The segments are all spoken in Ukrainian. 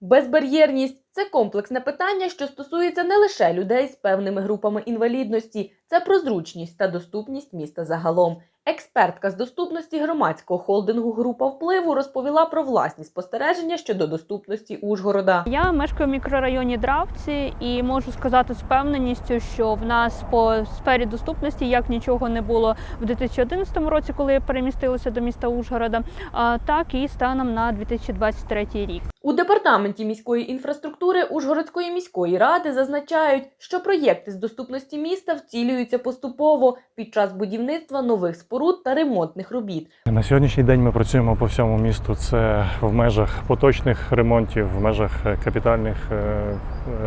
Безбар'єрність це комплексне питання, що стосується не лише людей з певними групами інвалідності, це про зручність та доступність міста загалом. Експертка з доступності громадського холдингу Група впливу розповіла про власні спостереження щодо доступності Ужгорода. Я мешкаю в мікрорайоні Дравці і можу сказати з впевненістю, що в нас по сфері доступності як нічого не було в 2011 році, коли перемістилися до міста Ужгорода, так і станом на 2023 рік. У департаменті міської інфраструктури Ужгородської міської ради зазначають, що проєкти з доступності міста втілюються поступово під час будівництва нових споруд та ремонтних робіт. На сьогоднішній день ми працюємо по всьому місту. Це в межах поточних ремонтів, в межах е, капітальних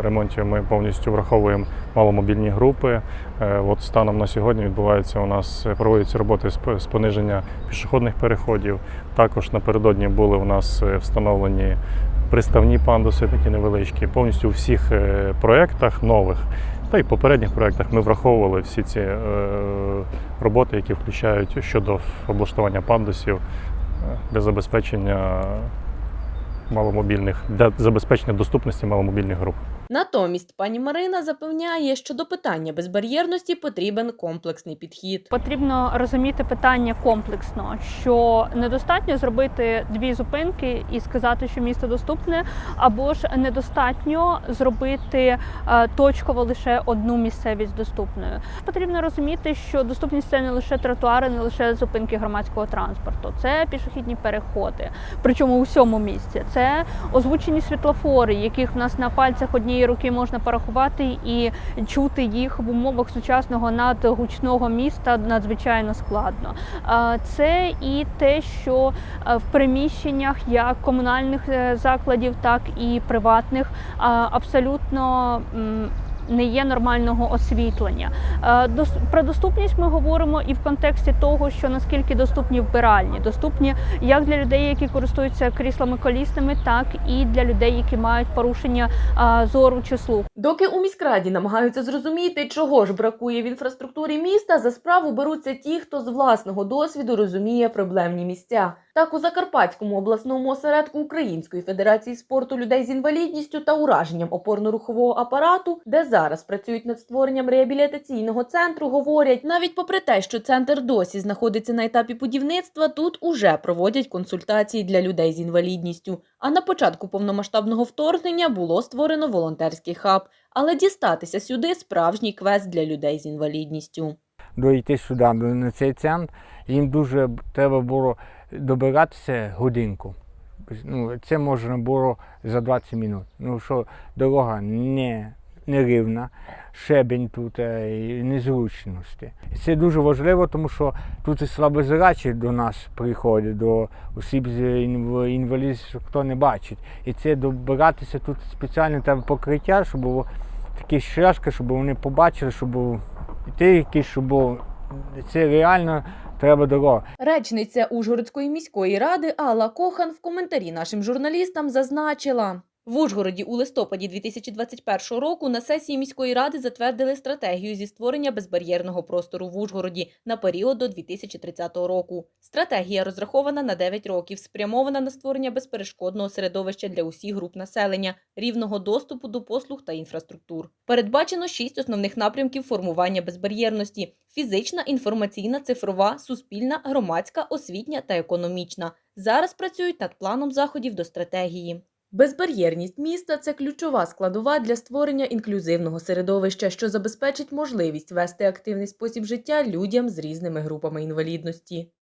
ремонтів. Ми повністю враховуємо маломобільні групи. Е, От станом на сьогодні відбувається у нас е, проводяться роботи з пониження пішохідних переходів. Також напередодні були у нас е, встановлені приставні пандуси, такі невеличкі. Повністю у всіх проєктах нових. Та й попередніх проєктах ми враховували всі ці роботи, які включають щодо облаштування пандусів для забезпечення маломобільних для забезпечення доступності маломобільних груп. Натомість пані Марина запевняє, що до питання безбар'єрності потрібен комплексний підхід. Потрібно розуміти питання комплексно, що недостатньо зробити дві зупинки і сказати, що місто доступне, або ж недостатньо зробити е, точково лише одну місцевість доступною. Потрібно розуміти, що доступність це не лише тротуари, не лише зупинки громадського транспорту, це пішохідні переходи, причому у всьому місті. Це озвучені світлофори, яких в нас на пальцях однієї руки можна порахувати і чути їх в умовах сучасного надгучного міста надзвичайно складно. Це і те, що е, в приміщеннях як комунальних е, закладів, так і приватних абсолютно. Не є нормального освітлення. Е, Про доступність ми говоримо і в контексті того, що наскільки доступні вбиральні, доступні як для людей, які користуються кріслами колісними, так і для людей, які мають порушення зору чи слуху. Доки у міськраді намагаються зрозуміти, чого ж бракує в інфраструктурі міста, за справу беруться ті, хто з власного досвіду розуміє проблемні місця. Так у Закарпатському обласному осередку Української федерації спорту людей з інвалідністю та ураженням опорно-рухового апарату, де зараз працюють над створенням реабілітаційного центру, говорять, навіть попри те, що центр досі знаходиться на етапі будівництва, тут уже проводять консультації для людей з інвалідністю. А на початку повномасштабного вторгнення було створено волонтерський хаб, але дістатися сюди справжній квест для людей з інвалідністю. дойти сюди, на цей центр, їм дуже треба було добиратися годинку. Ну, це можна було за 20 хвилин. Ну що дорога не, не рівна, щебень тут е, і незручності. Це дуже важливо, тому що тут і слабозрачі до нас приходять, до осіб з інв- інвалідністю, хто не бачить. І це добиратися тут спеціально треба покриття, щоб було такі шашки, щоб вони побачили, щоб був іти якийсь, щоб. Це реально треба дорога. Речниця Ужгородської міської ради Алла Кохан в коментарі нашим журналістам зазначила. В Ужгороді у листопаді 2021 року на сесії міської ради затвердили стратегію зі створення безбар'єрного простору в Ужгороді на період до 2030 року. Стратегія розрахована на 9 років, спрямована на створення безперешкодного середовища для усіх груп населення, рівного доступу до послуг та інфраструктур. Передбачено шість основних напрямків формування безбар'єрності: фізична, інформаційна, цифрова, суспільна, громадська, освітня та економічна. Зараз працюють над планом заходів до стратегії. Безбар'єрність міста це ключова складова для створення інклюзивного середовища, що забезпечить можливість вести активний спосіб життя людям з різними групами інвалідності.